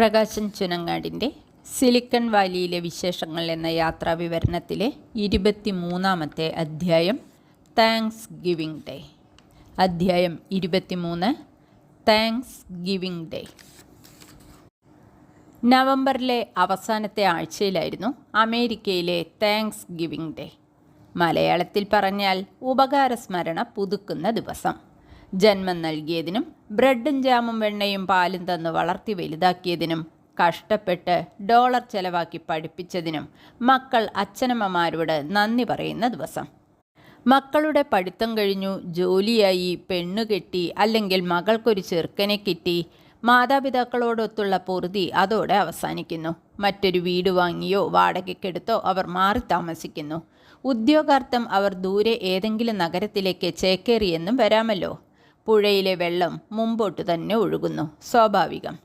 Prakashan ചുനങ്ങാടിന്റെ silicon വാലിയിലെ വിശേഷങ്ങൾ എന്ന യാത്രാ വിവരണത്തിലെ ഇരുപത്തി മൂന്നാമത്തെ അധ്യായം താങ്ക്സ് ഗിവിംഗ് ഡേ. അധ്യായം ഇരുപത്തിമൂന്ന് താങ്ക്സ് ഗിവിംഗ് ഡേ. നവംബറിലെ അവസാനത്തെ ആഴ്ചയിലായിരുന്നു അമേരിക്കയിലെ താങ്ക്സ് ഗിവിംഗ് ഡേ. മലയാളത്തിൽ പറഞ്ഞാൽ ഉപകാരസ്മരണ പുതുക്കുന്ന ദിവസം. ജന്മം നൽകിയതിനും ബ്രെഡും ജാമും വെണ്ണയും പാലും തന്ന് വളർത്തി വലുതാക്കിയതിനും കഷ്ടപ്പെട്ട് ഡോളർ ചെലവാക്കി പഠിപ്പിച്ചതിനും മക്കൾ അച്ഛനമ്മമാരോട് നന്ദി പറയുന്ന ദിവസം. മക്കളുടെ പഠിത്തം കഴിഞ്ഞു ജോലിയായി പെണ്ണുകെട്ടി അല്ലെങ്കിൽ മകൾക്കൊരു ചെറുക്കനെ കിട്ടി മാതാപിതാക്കളോടൊത്തുള്ള പൊറുതി അതോടെ അവസാനിക്കുന്നു. മറ്റൊരു വീട് വാങ്ങിയോ വാടകയ്ക്കെടുത്തോ അവർ മാറി താമസിക്കുന്നു. ഉദ്യോഗാർത്ഥം അവർ ദൂരെ ഏതെങ്കിലും നഗരത്തിലേക്ക് ചേക്കേറിയെന്നും വരാമല്ലോ. പുഴയിലെ വെള്ളം മുമ്പോട്ട് തന്നെ ഒഴുകുന്നു. സ്വാഭാവികം.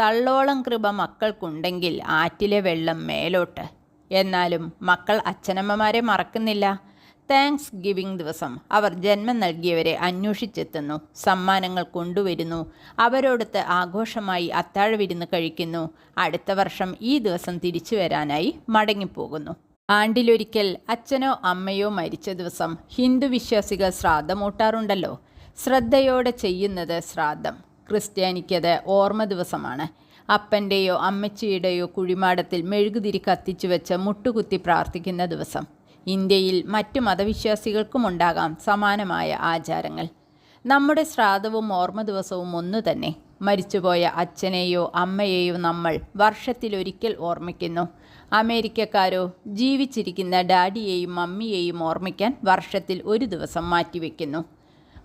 തള്ളോളം കൃപ മക്കൾക്കുണ്ടെങ്കിൽ ആറ്റിലെ വെള്ളം മേലോട്ട്. എന്നാലും മക്കൾ അച്ഛനമ്മമാരെ മറക്കുന്നില്ല. താങ്ക്സ് ഗിവിംഗ് ദിവസം അവർ ജന്മം നൽകിയവരെ അന്വേഷിച്ചെത്തുന്നു. സമ്മാനങ്ങൾ കൊണ്ടുവരുന്നു. അവരോടൊത്ത് ആഘോഷമായി അത്താഴ വിരുന്ന് കഴിക്കുന്നു. അടുത്ത വർഷം ഈ ദിവസം തിരിച്ചു വരാനായി മടങ്ങിപ്പോകുന്നു. ആണ്ടിലൊരിക്കൽ അച്ഛനോ അമ്മയോ മരിച്ച ദിവസം ഹിന്ദു വിശ്വാസികൾ ശ്രാദ്ധമൂട്ടാറുണ്ടല്ലോ. ശ്രദ്ധയോടെ ചെയ്യുന്നത് ശ്രാദ്ധം. ക്രിസ്ത്യാനിക്കത് ഓർമ്മ ദിവസമാണ്. അപ്പന്റെയോ അമ്മച്ചിയുടെയോ കുഴിമാടത്തിൽ മെഴുകുതിരി കത്തിച്ചു വെച്ച് മുട്ടുകുത്തി പ്രാർത്ഥിക്കുന്ന ദിവസം. ഇന്ത്യയിൽ മറ്റു മതവിശ്വാസികൾക്കുമുണ്ടാകാം സമാനമായ ആചാരങ്ങൾ. നമ്മുടെ ശ്രാദ്ധവും ഓർമ്മ ദിവസവും ഒന്നു തന്നെ. മരിച്ചുപോയ അച്ഛനെയോ അമ്മയെയോ നമ്മൾ വർഷത്തിലൊരിക്കൽ ഓർമ്മിക്കുന്നു. അമേരിക്കക്കാരോ ജീവിച്ചിരിക്കുന്ന ഡാഡിയെയും മമ്മിയെയും ഓർമ്മിക്കാൻ വർഷത്തിൽ ഒരു ദിവസം മാറ്റിവെക്കുന്നു.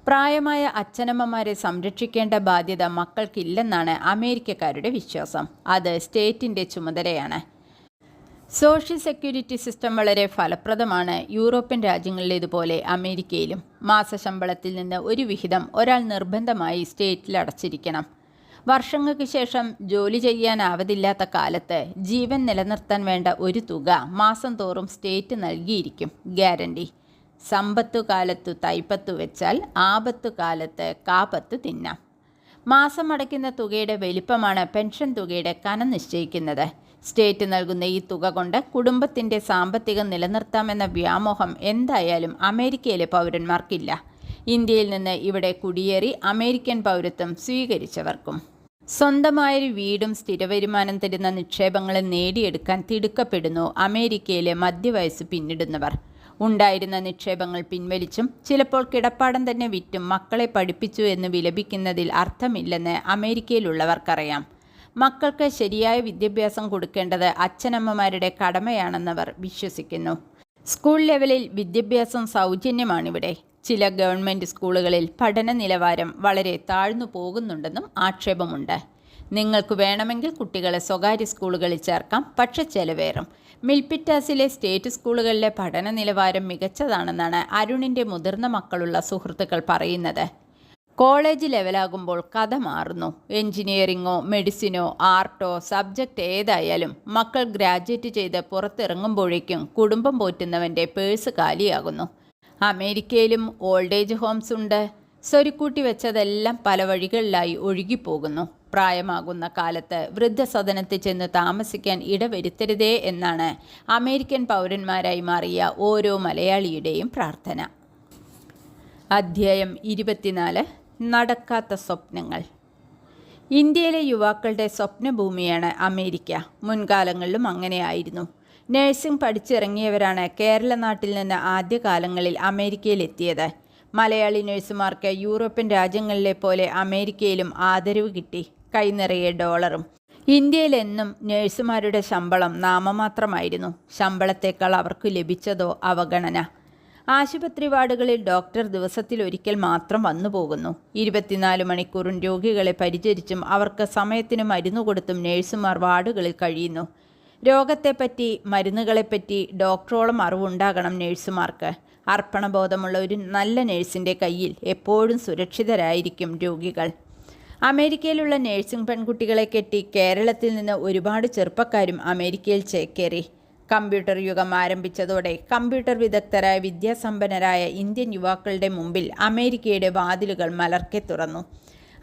പ്രായമായ അച്ഛനമ്മമാരെ സംരക്ഷിക്കേണ്ട ബാധ്യത മക്കൾക്കില്ലെന്നാണ് അമേരിക്കക്കാരുടെ വിശ്വാസം. അത് സ്റ്റേറ്റിന്റെ ചുമതലയാണ്. സോഷ്യൽ സെക്യൂരിറ്റി സിസ്റ്റം വളരെ ഫലപ്രദമാണ് യൂറോപ്യൻ രാജ്യങ്ങളിലേതുപോലെ അമേരിക്കയിലും. മാസശമ്പളത്തിൽ നിന്ന് ഒരു വിഹിതം ഒരാൾ നിർബന്ധമായി സ്റ്റേറ്റിൽ അടച്ചിരിക്കണം. വർഷങ്ങൾക്ക് ശേഷം ജോലി ചെയ്യാനാവതില്ലാത്ത കാലത്ത് ജീവൻ നിലനിർത്താൻ വേണ്ട ഒരു തുക മാസം തോറും സ്റ്റേറ്റ് നൽകിയിരിക്കും. ഗ്യാരണ്ടി. സമ്പത്തു കാലത്തു തൈപ്പത്തു വെച്ചാൽ ആപത്തു കാലത്ത് കാപത്ത് തിന്നാം. മാസം അടയ്ക്കുന്ന തുകയുടെ വലിപ്പമാണ് പെൻഷൻ തുകയുടെ കനം നിശ്ചയിക്കുന്നത്. സ്റ്റേറ്റ് നൽകുന്ന ഈ തുക കൊണ്ട് കുടുംബത്തിന്റെ സാമ്പത്തികം നിലനിർത്താമെന്ന വ്യാമോഹം എന്തായാലും അമേരിക്കയിലെ പൗരന്മാർക്കില്ല. ഇന്ത്യയിൽ നിന്ന് ഇവിടെ കുടിയേറി അമേരിക്കൻ പൗരത്വം സ്വീകരിച്ചവർക്കും. സ്വന്തമായൊരു വീടും സ്ഥിരവരുമാനം തരുന്ന നിക്ഷേപങ്ങളും നേടിയെടുക്കാൻ തിടുക്കപ്പെടുന്നു അമേരിക്കയിലെ മധ്യവയസ്സ് പിന്നിടുന്നവർ. ഉണ്ടായിരുന്ന നിക്ഷേപങ്ങൾ പിൻവലിച്ചും ചിലപ്പോൾ കിടപ്പാടം തന്നെ വിറ്റും മക്കളെ പഠിപ്പിച്ചു എന്ന് വിലപിക്കുന്നതിൽ അർത്ഥമില്ലെന്ന് അമേരിക്കയിലുള്ളവർക്കറിയാം. മക്കൾക്ക് ശരിയായ വിദ്യാഭ്യാസം കൊടുക്കേണ്ടത് അച്ഛനമ്മമാരുടെ കടമയാണെന്നവർ വിശ്വസിക്കുന്നു. സ്കൂൾ ലെവലിൽ വിദ്യാഭ്യാസം സൗജന്യമാണിവിടെ. ചില ഗവൺമെന്റ് സ്കൂളുകളിൽ പഠന നിലവാരം വളരെ താഴ്ന്നു പോകുന്നുണ്ടെന്നും ആക്ഷേപമുണ്ട്. നിങ്ങൾക്ക് വേണമെങ്കിൽ കുട്ടികളെ സ്വകാര്യ സ്കൂളുകളിൽ ചേർക്കാം പക്ഷെ ചെലവേറും. മിൽപിറ്റാസിലെ സ്റ്റേറ്റ് സ്കൂളുകളിലെ പഠന നിലവാരം മികച്ചതാണെന്നാണ് അരുണിന്റെ മുതിർന്ന മക്കളുള്ള സുഹൃത്തുക്കൾ പറയുന്നത്. കോളേജ് ലെവലാകുമ്പോൾ കഥ മാറുന്നു. എഞ്ചിനീയറിങ്ങോ മെഡിസിനോ ആർട്ടോ സബ്ജക്റ്റ് ഏതായാലും മക്കൾ ഗ്രാജുവേറ്റ് ചെയ്ത് പുറത്തിറങ്ങുമ്പോഴേക്കും കുടുംബം പോറ്റുന്നവന്റെ പേഴ്സ് കാലിയാകുന്നു. അമേരിക്കയിലും ഓൾഡ് ഏജ് ഹോംസ് ഉണ്ട്. സ്വരുക്കൂട്ടി വെച്ചതെല്ലാം പല വഴികളിലായി ഒഴുകിപ്പോകുന്നു. പ്രായമാകുന്ന കാലത്ത് വൃദ്ധസദനത്തിൽ ചെന്ന് താമസിക്കാൻ ഇടവരുത്തരുതേ എന്നാണ് അമേരിക്കൻ പൗരന്മാരായി മാറിയ ഓരോ മലയാളിയുടെയും പ്രാർത്ഥന. അധ്യായം ഇരുപത്തിനാല് നടക്കാത്ത സ്വപ്നങ്ങൾ. ഇന്ത്യയിലെ യുവാക്കളുടെ സ്വപ്നഭൂമിയാണ് അമേരിക്ക. മുൻകാലങ്ങളിലും അങ്ങനെയായിരുന്നു. നഴ്സിംഗ് പഠിച്ചിറങ്ങിയവരാണ് കേരള നാട്ടിൽ നിന്ന് ആദ്യകാലങ്ങളിൽ അമേരിക്കയിലെത്തിയത്. മലയാളി നഴ്സുമാർക്ക് യൂറോപ്യൻ രാജ്യങ്ങളിലെ പോലെ അമേരിക്കയിലും ആദരവ് കിട്ടി. കൈനിറയെ ഡോളറും. ഇന്ത്യയിലെന്നും നഴ്സുമാരുടെ ശമ്പളം നാമമാത്രമായിരുന്നു. ശമ്പളത്തേക്കാൾ അവർക്ക് ലഭിച്ചതോ അവഗണന. ആശുപത്രി വാർഡുകളിൽ ഡോക്ടർ ദിവസത്തിൽ ഒരിക്കൽ മാത്രം വന്നു പോകുന്നു. ഇരുപത്തിനാല് മണിക്കൂറും രോഗികളെ പരിചരിച്ചും അവർക്ക് സമയത്തിന് മരുന്ന് കൊടുത്തും നഴ്സുമാർ വാർഡുകളിൽ കഴിയുന്നു. രോഗത്തെപ്പറ്റി മരുന്നുകളെപ്പറ്റി ഡോക്ടറോളം അറിവുണ്ടാകണം നഴ്സുമാർക്ക്. അർപ്പണബോധമുള്ള ഒരു നല്ല നഴ്സിന്റെ കയ്യിൽ എപ്പോഴും സുരക്ഷിതരായിരിക്കും രോഗികൾ. അമേരിക്കയിലുള്ള നഴ്സിംഗ് പെൺകുട്ടികളെ കെട്ടി കേരളത്തിൽ നിന്ന് ഒരുപാട് ചെറുപ്പക്കാരും അമേരിക്കയിൽ ചേക്കേറി കമ്പ്യൂട്ടർ യുഗം ആരംഭിച്ചതോടെ കമ്പ്യൂട്ടർ വിദഗ്ധരായ വിദ്യാസമ്പന്നരായ ഇന്ത്യൻ യുവാക്കളുടെ മുമ്പിൽ അമേരിക്കയുടെ വാതിലുകൾ മലർക്കെ തുറന്നു.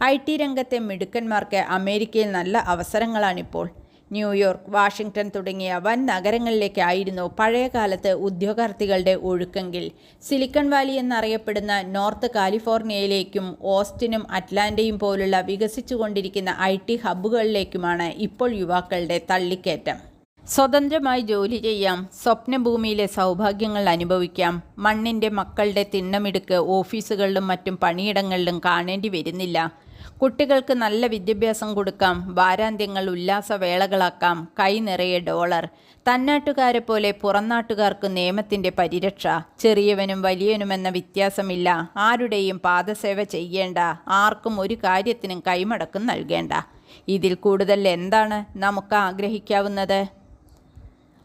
ഐ ടി രംഗത്തെ മിടുക്കന്മാർക്ക് അമേരിക്കയിൽ നല്ല അവസരങ്ങളാണിപ്പോൾ. ന്യൂയോർക്ക് വാഷിംഗ്ടൺ തുടങ്ങിയ വൻ നഗരങ്ങളിലേക്കായിരുന്നു പഴയകാലത്ത് ഉദ്യോഗാർത്ഥികളുടെ ഒഴുക്കെങ്കിൽ. സിലിക്കൺ വാലി എന്നറിയപ്പെടുന്ന നോർത്ത് കാലിഫോർണിയയിലേക്കും ഓസ്റ്റിനും അറ്റ്ലാന്റയും പോലുള്ള വികസിച്ചുകൊണ്ടിരിക്കുന്ന ഐ ടി ഹബ്ബുകളിലേക്കുമാണ് ഇപ്പോൾ യുവാക്കളുടെ തള്ളിക്കയറ്റം സ്വതന്ത്രമായി ജോലി ചെയ്യാം സ്വപ്നഭൂമിയിലെ സൗഭാഗ്യങ്ങൾ അനുഭവിക്കാം മണ്ണിന്റെ മക്കളുടെ തിണ്ണമിടുക്ക് ഓഫീസുകളിലും മറ്റും പണിയിടങ്ങളിലും കാണേണ്ടി വരുന്നില്ല കുട്ടികൾക്ക് നല്ല വിദ്യാഭ്യാസം കൊടുക്കാം വാരാന്ത്യങ്ങൾ ഉല്ലാസവേളകളാക്കാം കൈ നിറയെ ഡോളർ. തന്നാട്ടുകാരെ പോലെ പുറംനാട്ടുകാർക്ക് നിയമത്തിന്റെ പരിരക്ഷ. ചെറിയവനും വലിയവനുമെന്ന വ്യത്യാസമില്ല. ആരുടെയും പാദസേവ ചെയ്യേണ്ട ആർക്കും ഒരു കാര്യത്തിനും കൈമടക്കം നൽകേണ്ട. ഇതിൽ കൂടുതൽ എന്താണ് നമുക്ക് ആഗ്രഹിക്കാവുന്നത്?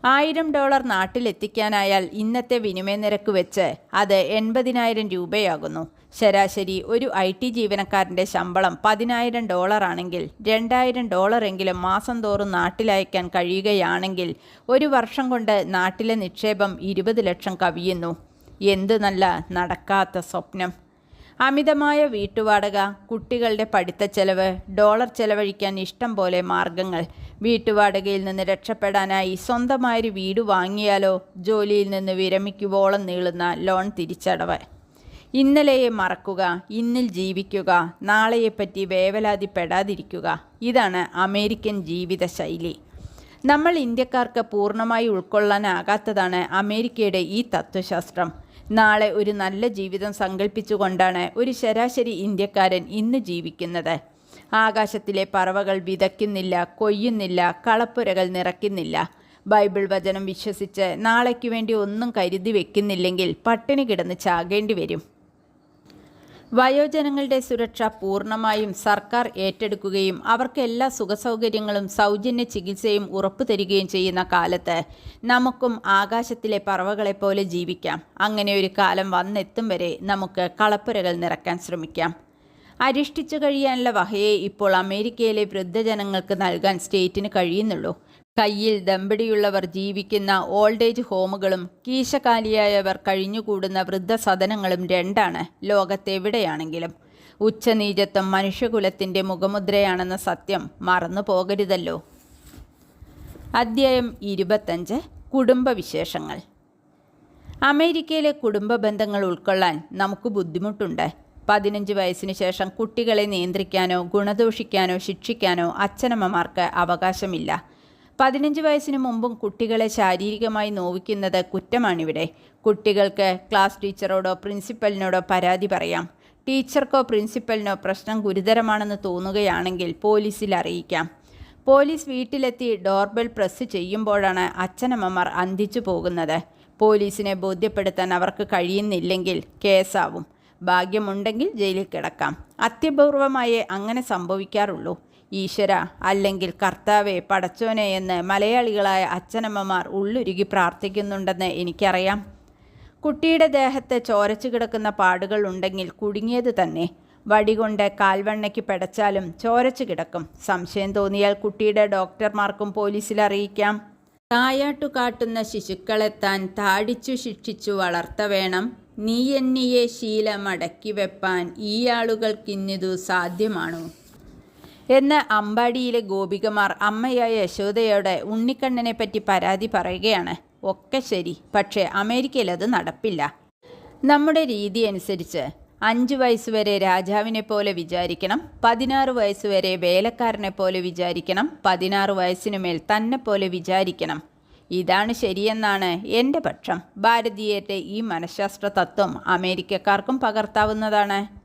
ആയിരം ഡോളർ നാട്ടിലെത്തിക്കാനായാൽ ഇന്നത്തെ വിനിമയ നിരക്ക് വെച്ച് അത് എൺപതിനായിരം രൂപയാകുന്നു. ശരാശരി ഒരു ഐ ടി ജീവനക്കാരന്റെ ശമ്പളം പതിനായിരം ഡോളറാണെങ്കിൽ രണ്ടായിരം ഡോളറെങ്കിലും മാസം തോറും നാട്ടിലയക്കാൻ കഴിയുകയാണെങ്കിൽ ഒരു വർഷം കൊണ്ട് നാട്ടിലെ നിക്ഷേപം ഇരുപത് ലക്ഷം കവിയുന്നു. എന്തു നല്ല നടക്കാത്ത സ്വപ്നം. അമിതമായ വീട്ടുവാടക കുട്ടികളുടെ പഠിത്ത ചെലവ് ഡോളർ ചെലവഴിക്കാൻ ഇഷ്ടം പോലെ മാർഗങ്ങൾ വീട്ടുവാടകയിൽ നിന്ന് രക്ഷപ്പെടാനായി സ്വന്തമായൊരു വീട് വാങ്ങിയാലോ? ജോലിയിൽ നിന്ന് വിരമിക്കുവോളം നീളുന്ന ലോൺ തിരിച്ചടവ്. ഇന്നലെയെ മറക്കുക ഇന്നിൽ ജീവിക്കുക നാളെയെപ്പറ്റി വേവലാതിപ്പെടാതിരിക്കുക. ഇതാണ് അമേരിക്കൻ ജീവിത ശൈലി നമ്മൾ ഇന്ത്യക്കാർക്ക് പൂർണമായി ഉൾക്കൊള്ളാനാകാത്തതാണ് അമേരിക്കയുടെ ഈ തത്വശാസ്ത്രം. നാളെ ഒരു നല്ല ജീവിതം സങ്കല്പിച്ചുകൊണ്ടാണ് ഒരു ശരാശരി ഇന്ത്യക്കാരൻ ഇന്ന് ജീവിക്കുന്നത്. ആകാശത്തിലെ പറവകൾ വിതയ്ക്കുന്നില്ല കൊയ്യുന്നില്ല കളപ്പുരകൾ നിറയ്ക്കുന്നില്ല. ബൈബിൾ വചനം വിശ്വസിച്ച് നാളേക്ക് വേണ്ടി ഒന്നും കരുതി വെക്കുന്നില്ലെങ്കിൽ പട്ടിണി കിടന്ന് ചാകേണ്ടി വരും. വയോജനങ്ങളുടെ സുരക്ഷ പൂർണമായും സർക്കാർ ഏറ്റെടുക്കുകയും അവർക്ക് എല്ലാ സുഖസൗകര്യങ്ങളും സൗജന്യ ചികിത്സയും ഉറപ്പു തരികയും ചെയ്യുന്ന കാലത്ത് നമുക്കും ആകാശത്തിലെ പറവകളെപ്പോലെ ജീവിക്കാം. അങ്ങനെ ഒരു കാലം വന്നെത്തും വരെ നമുക്ക് കളപ്പുരകൾ നിറക്കാൻ ശ്രമിക്കാം. അരിഷ്ടിച്ചു കഴിയാനുള്ള വഹയെ ഇപ്പോൾ അമേരിക്കയിലെ വൃദ്ധജനങ്ങൾക്ക് നൽകാൻ സ്റ്റേറ്റിന് കഴിയുന്നുള്ളൂ. കയ്യിൽ ദമ്പടിയുള്ളവർ ജീവിക്കുന്ന ഓൾഡ് ഏജ് ഹോമുകളും കീശകാലിയായവർ കഴിഞ്ഞുകൂടുന്ന വൃദ്ധസദനങ്ങളും രണ്ടാണ് ലോകത്തെവിടെയാണെങ്കിലും. ഉച്ചനീചത്വം മനുഷ്യകുലത്തിന്റെ മുഖമുദ്രയാണെന്ന സത്യം മറന്നു പോകരുതല്ലോ. അദ്ധ്യായം ഇരുപത്തഞ്ച്. കുടുംബവിശേഷങ്ങൾ അമേരിക്കയിലെ കുടുംബ ബന്ധങ്ങൾ ഉൾക്കൊള്ളാൻ നമുക്ക് ബുദ്ധിമുട്ടുണ്ട്. പതിനഞ്ച് വയസ്സിന് ശേഷം കുട്ടികളെ നിയന്ത്രിക്കാനോ ഗുണദോഷിക്കാനോ ശിക്ഷിക്കാനോ അച്ഛനമ്മമാർക്ക് അവകാശമില്ല. പതിനഞ്ച് വയസ്സിന് മുമ്പും കുട്ടികളെ ശാരീരികമായി നോവിക്കുന്നത് കുറ്റമാണിവിടെ. കുട്ടികൾക്ക് ക്ലാസ് ടീച്ചറോടോ പ്രിൻസിപ്പലിനോടോ പരാതി പറയാം. ടീച്ചർക്കോ പ്രിൻസിപ്പലിനോ പ്രശ്നം ഗുരുതരമാണെന്ന് തോന്നുകയാണെങ്കിൽ പോലീസിൽ അറിയിക്കാം. പോലീസ് വീട്ടിലെത്തി ഡോർബെൽ പ്രസ് ചെയ്യുമ്പോഴാണ് അച്ഛനമ്മമാർ അന്തിച്ചു പോകുന്നത്. പോലീസിനെ ബോധ്യപ്പെടുത്താൻ അവർക്ക് കഴിയുന്നില്ലെങ്കിൽ കേസാവും. ഭാഗ്യമുണ്ടെങ്കിൽ ജയിലിൽ കിടക്കാം. അത്യപൂർവമായേ അങ്ങനെ സംഭവിക്കാറുള്ളൂ. ഈശ്വര അല്ലെങ്കിൽ കർത്താവെ പടച്ചോനെ എന്ന് മലയാളികളായ അച്ഛനമ്മമാർ ഉള്ളുരുകി പ്രാർത്ഥിക്കുന്നുണ്ടെന്ന് എനിക്കറിയാം. കുട്ടിയുടെ ദേഹത്ത് ചോരച്ചു കിടക്കുന്ന പാടുകൾ ഉണ്ടെങ്കിൽ കുടുങ്ങിയത് തന്നെ. വടികൊണ്ട് കാൽവണ്ണയ്ക്ക് പെടച്ചാലും ചോരച്ചു കിടക്കും. സംശയം തോന്നിയാൽ കുട്ടിയുടെ ഡോക്ടർമാർക്കും പോലീസിൽ അറിയിക്കാം. തായാട്ടു കാട്ടുന്ന ശിശുക്കളെത്താൻ താടിച്ചു ശിക്ഷിച്ചു വളർത്ത വേണം നീ എന്നിയെ ശീലമടക്കി വെപ്പാൻ ഈ ആളുകൾക്കിന്നിതു സാധ്യമാണോ? എന്ന് അമ്പാടിയിലെ ഗോപികമാർ അമ്മയായ യശോദയോടെ ഉണ്ണിക്കണ്ണനെ പറ്റി പരാതി പറയുകയാണ്. ഒക്കെ ശരി പക്ഷേ അമേരിക്കയിൽ അത് നടപ്പില്ല. നമ്മുടെ രീതി അനുസരിച്ച് അഞ്ച് വയസ്സുവരെ രാജാവിനെ പോലെ വിചാരിക്കണം പതിനാറ് വയസ്സുവരെ വേലക്കാരനെ പോലെ വിചാരിക്കണം പതിനാറ് വയസ്സിനുമേൽ തന്നെ പോലെ വിചാരിക്കണം. ഇതാണ് ശരിയെന്നാണ് എന്റെ പക്ഷം. ഭാരതീയരുടെ ഈ മനഃശാസ്ത്ര തത്വം അമേരിക്കക്കാർക്കും പകർത്താവുന്നതാണ്.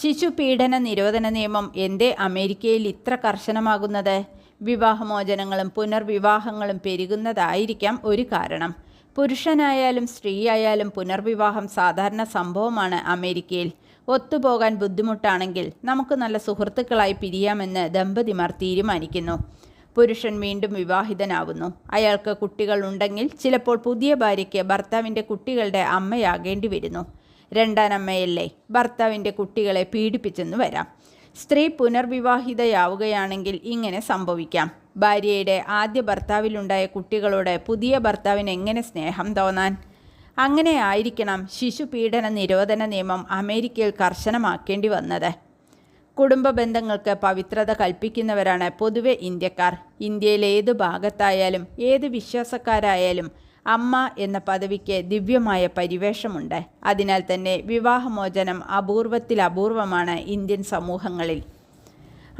ശിശു പീഡന നിരോധന നിയമം എന്തേ അമേരിക്കയിൽ ഇത്ര കർശനമാകുന്നത്? വിവാഹമോചനങ്ങളും പുനർവിവാഹങ്ങളും പെരുകുന്നതായിരിക്കാം ഒരു കാരണം. പുരുഷനായാലും സ്ത്രീയായാലും പുനർവിവാഹം സാധാരണ സംഭവമാണ് അമേരിക്കയിൽ. ഒത്തുപോകാൻ ബുദ്ധിമുട്ടാണെങ്കിൽ നമുക്ക് നല്ല സുഹൃത്തുക്കളായി പിരിയാമെന്ന് ദമ്പതിമാർ തീരുമാനിക്കുന്നു. പുരുഷൻ വീണ്ടും വിവാഹിതനാവുന്നു. അയാൾക്ക് കുട്ടികൾ ഉണ്ടെങ്കിൽ ചിലപ്പോൾ പുതിയ ഭാര്യയ്ക്ക് ഭർത്താവിന്റെ കുട്ടികളുടെ അമ്മയാകേണ്ടി വരുന്നു. രണ്ടാനമ്മയല്ലേ ഭർത്താവിന്റെ കുട്ടികളെ പീഡിപ്പിച്ചെന്ന് വരാം. സ്ത്രീ പുനർവിവാഹിതയാവുകയാണെങ്കിൽ ഇങ്ങനെ സംഭവിക്കാം. ഭാര്യയുടെ ആദ്യ ഭർത്താവിലുണ്ടായ കുട്ടികളോട് പുതിയ ഭർത്താവിന് എങ്ങനെ സ്നേഹം തോന്നാൻ? അങ്ങനെ ആയിരിക്കണം ശിശുപീഡന നിരോധന നിയമം അമേരിക്കയിൽ കർശനമാക്കേണ്ടി വന്നത്. കുടുംബ ബന്ധങ്ങൾക്ക് പവിത്രത കൽപ്പിക്കുന്നവരാണ് പൊതുവെ ഇന്ത്യക്കാർ. ഇന്ത്യയിലെ ഏത് ഭാഗത്തായാലും ഏത് വിശ്വാസക്കാരായാലും അമ്മ എന്ന പദവിക്ക് ദിവ്യമായ പരിവേഷമുണ്ട്. അതിനാൽ തന്നെ വിവാഹമോചനം അപൂർവത്തിൽ അപൂർവമാണ് ഇന്ത്യൻ സമൂഹങ്ങളിൽ.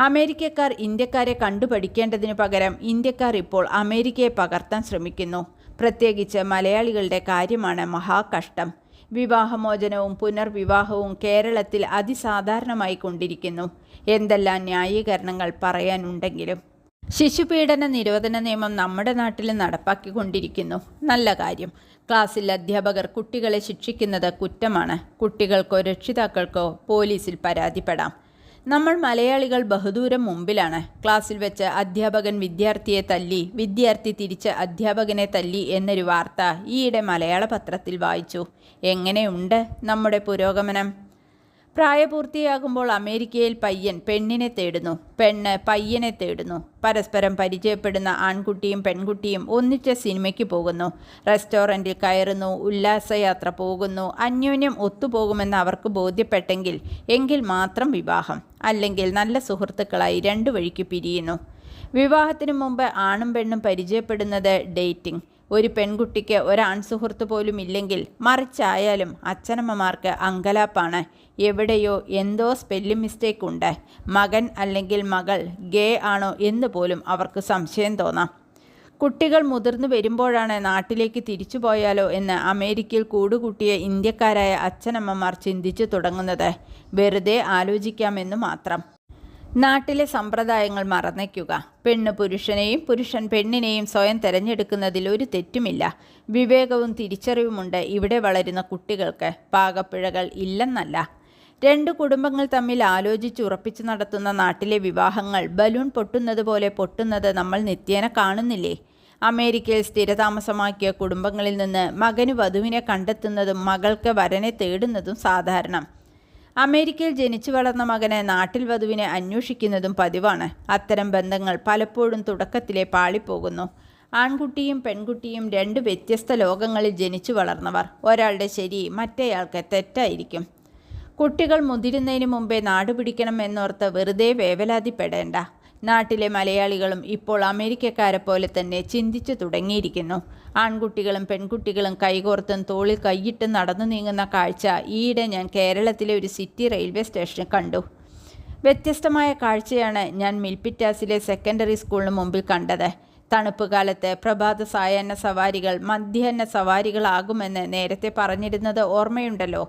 അമേരിക്കക്കാർ ഇന്ത്യക്കാരെ കണ്ടുപഠിക്കേണ്ടതിനു പകരം ഇന്ത്യക്കാർ ഇപ്പോൾ അമേരിക്കയെ പകർത്താൻ ശ്രമിക്കുന്നു. പ്രത്യേകിച്ച് മലയാളികളുടെ കാര്യമാണ് മഹാകഷ്ടം. വിവാഹമോചനവും പുനർവിവാഹവും കേരളത്തിൽ അതിസാധാരണമായി കൊണ്ടിരിക്കുന്നു എന്തെല്ലാം ന്യായീകരണങ്ങൾ പറയാനുണ്ടെങ്കിലും ശിശുപീഡന നിരോധന നിയമം നമ്മുടെ നാട്ടിൽ നടപ്പാക്കിക്കൊണ്ടിരിക്കുന്നു. നല്ല കാര്യം. ക്ലാസ്സിൽ അധ്യാപകർ കുട്ടികളെ ശിക്ഷിക്കുന്നത് കുറ്റമാണ്. കുട്ടികൾക്കോ രക്ഷിതാക്കൾക്കോ പോലീസിൽ പരാതിപ്പെടാം. നമ്മൾ മലയാളികൾ ബഹുദൂരം മുമ്പിലാണ്. ക്ലാസ്സിൽ വെച്ച് അധ്യാപകൻ വിദ്യാർത്ഥിയെ തല്ലി വിദ്യാർത്ഥി തിരിച്ച് അധ്യാപകനെ തല്ലി എന്നൊരു വാർത്ത ഈയിടെ മലയാള പത്രത്തിൽ വായിച്ചു. എങ്ങനെയുണ്ട് നമ്മുടെ പുരോഗമനം? പ്രായപൂർത്തിയാകുമ്പോൾ അമേരിക്കയിൽ പയ്യൻ പെണ്ണിനെ തേടുന്നു. പെണ്ണ് പയ്യനെ തേടുന്നു. പരസ്പരം പരിചയപ്പെടുന്ന ആൺകുട്ടിയും പെൺകുട്ടിയും ഒന്നിച്ച് സിനിമയ്ക്ക് പോകുന്നു. റെസ്റ്റോറന്റിൽ കയറുന്നു ഉല്ലാസയാത്ര പോകുന്നു. അന്യോന്യം ഒത്തുപോകുമെന്ന് അവർക്ക് ബോധ്യപ്പെട്ടെങ്കിൽ എങ്കിൽ മാത്രം വിവാഹം അല്ലെങ്കിൽ നല്ല സുഹൃത്തുക്കളായി രണ്ടു വഴിക്ക് പിരിയുന്നു. വിവാഹത്തിനു മുമ്പ് ആണും പെണ്ണും പരിചയപ്പെടുന്നത് ഡേറ്റിംഗ്. ഒരു പെൺകുട്ടിക്ക് ഒരാൺ സുഹൃത്ത് പോലും ഇല്ലെങ്കിൽ മറിച്ചായാലും അച്ഛനമ്മമാർക്ക് അങ്കലാപ്പാണ്. എവിടെയോ എന്തോ സ്പെല്ലിംഗ് മിസ്റ്റേക്ക് ഉണ്ട്. മകൻ അല്ലെങ്കിൽ മകൾ ഗേ ആണോ എന്ന് പോലും അവർക്ക് സംശയം തോന്നാം. കുട്ടികൾ മുതിർന്നു വരുമ്പോഴാണ് നാട്ടിലേക്ക് തിരിച്ചു പോയാലോ എന്ന് അമേരിക്കയിൽ കൂടുകൂട്ടിയ ഇന്ത്യക്കാരായ അച്ഛനമ്മമാർ ചിന്തിച്ചു തുടങ്ങുന്നത്. വെറുതെ ആലോചിക്കാമെന്ന് മാത്രം. നാട്ടിലെ സമ്പ്രദായങ്ങൾ മറന്നയ്ക്കുക പെണ്ണ് പുരുഷനെയും പുരുഷൻ പെണ്ണിനെയും സ്വയം തിരഞ്ഞെടുക്കുന്നതിൽ ഒരു തെറ്റുമില്ല. വിവേകവും തിരിച്ചറിവുമുണ്ട് ഇവിടെ വളരുന്ന കുട്ടികൾക്ക്. പാകപ്പിഴകൾ ഇല്ലെന്നല്ല. രണ്ട് കുടുംബങ്ങൾ തമ്മിൽ ആലോചിച്ച് ഉറപ്പിച്ചു നടത്തുന്ന നാട്ടിലെ വിവാഹങ്ങൾ ബലൂൺ പൊട്ടുന്നത് പോലെ പൊട്ടുന്നത് നമ്മൾ നിത്യേന കാണുന്നില്ലേ? അമേരിക്കയിൽ സ്ഥിരതാമസമാക്കിയ കുടുംബങ്ങളിൽ നിന്ന് മകന് വധുവിനെ കണ്ടെത്തുന്നതും മകൾക്ക് വരനെ തേടുന്നതും സാധാരണം. അമേരിക്കയിൽ ജനിച്ചു വളർന്ന മകനെ നാട്ടിൽ വധുവിനെ അന്വേഷിക്കുന്നതും പതിവാണ്. അത്തരം ബന്ധങ്ങൾ പലപ്പോഴും തുടക്കത്തിലെ പാളിപ്പോകുന്നു. ആൺകുട്ടിയും പെൺകുട്ടിയും രണ്ട് വ്യത്യസ്ത ലോകങ്ങളിൽ ജനിച്ചു വളർന്നവർ. ഒരാളുടെ ശരി മറ്റേയാൾക്ക് തെറ്റായിരിക്കും. കുട്ടികൾ മുതിരുന്നതിന് മുമ്പേ നാടുപിടിക്കണം എന്നോർത്ത് വെറുതെ വേവലാതിപ്പെടേണ്ട. നാട്ടിലെ മലയാളികളും ഇപ്പോൾ അമേരിക്കക്കാരെ പോലെ തന്നെ ചിന്തിച്ചു തുടങ്ങിയിരിക്കുന്നു. ആൺകുട്ടികളും പെൺകുട്ടികളും കൈകോർത്തും തോളിൽ കൈയിട്ടും നടന്നു നീങ്ങുന്ന കാഴ്ച ഈയിടെ ഞാൻ കേരളത്തിലെ ഒരു സിറ്റി റെയിൽവേ സ്റ്റേഷനിൽ കണ്ടു. വ്യത്യസ്തമായ കാഴ്ചയാണ് ഞാൻ മിൽപിറ്റാസിലെ സെക്കൻഡറി സ്കൂളിന് മുമ്പിൽ കണ്ടത്. തണുപ്പ് കാലത്ത് പ്രഭാത സായാഹ്ന സവാരികൾ മധ്യാഹ്ന സവാരികളാകുമെന്ന് നേരത്തെ പറഞ്ഞിരുന്നത് ഓർമ്മയുണ്ടല്ലോ.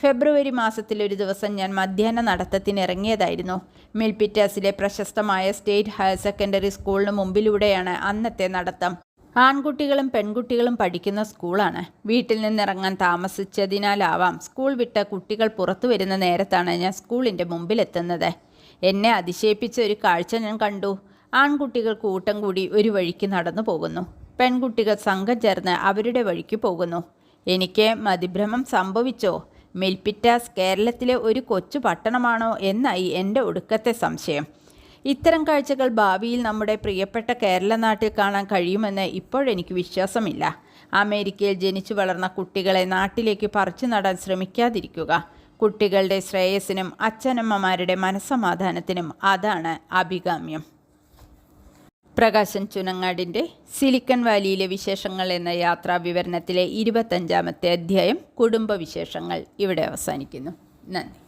ഫെബ്രുവരി മാസത്തിൽ ഒരു ദിവസം ഞാൻ മധ്യാഹ്ന നടത്തത്തിന് ഇറങ്ങിയതായിരുന്നു മിൽപിറ്റാസിലെ പ്രശസ്തമായ സ്റ്റേറ്റ് ഹയർ സെക്കൻഡറി സ്കൂളിന് മുമ്പിലൂടെയാണ് അന്നത്തെ നടത്തം. ആൺകുട്ടികളും പെൺകുട്ടികളും പഠിക്കുന്ന സ്കൂളാണ്. വീട്ടിൽ നിന്നിറങ്ങാൻ താമസിച്ചതിനാലാവാം സ്കൂൾ വിട്ട കുട്ടികൾ പുറത്തു വരുന്ന നേരത്താണ് ഞാൻ സ്കൂളിന്റെ മുമ്പിലെത്തുന്നത്. എന്നെ അതിശയിപ്പിച്ച ഒരു കാഴ്ച ഞാൻ കണ്ടു. ആൺകുട്ടികൾ കൂട്ടം കൂടി ഒരു വഴിക്ക് നടന്നു പോകുന്നു. പെൺകുട്ടികൾ സംഘം ചേർന്ന് അവരുടെ വഴിക്ക് പോകുന്നു. എനിക്ക് മതിഭ്രമം സംഭവിച്ചോ? മിൽപിറ്റാസ് കേരളത്തിലെ ഒരു കൊച്ചു പട്ടണമാണോ എന്നായി എന്റെ ഒടുക്കത്തെ സംശയം. ഇത്തരം കാഴ്ചകൾ ഭാവിയിൽ നമ്മുടെ പ്രിയപ്പെട്ട കേരള നാട്ടിൽ കാണാൻ കഴിയുമെന്ന് ഇപ്പോഴെനിക്ക് വിശ്വാസമില്ല. അമേരിക്കയിൽ ജനിച്ചു വളർന്ന കുട്ടികളെ നാട്ടിലേക്ക് പറിച്ചു നടാൻ ശ്രമിക്കാതിരിക്കുക. കുട്ടികളുടെ ശ്രേയസിനും അച്ഛനമ്മമാരുടെ മനസ്സമാധാനത്തിനും അതാണ് അഭികാമ്യം. പ്രകാശൻ ചുനങ്ങാടിന്റെ സിലിക്കൺ വാലിയിലെ വിശേഷങ്ങൾ എന്ന യാത്രാ വിവരണത്തിലെ ഇരുപത്തഞ്ചാമത്തെ അധ്യായം കുടുംബവിശേഷങ്ങൾ ഇവിടെ അവസാനിക്കുന്നു. നന്ദി.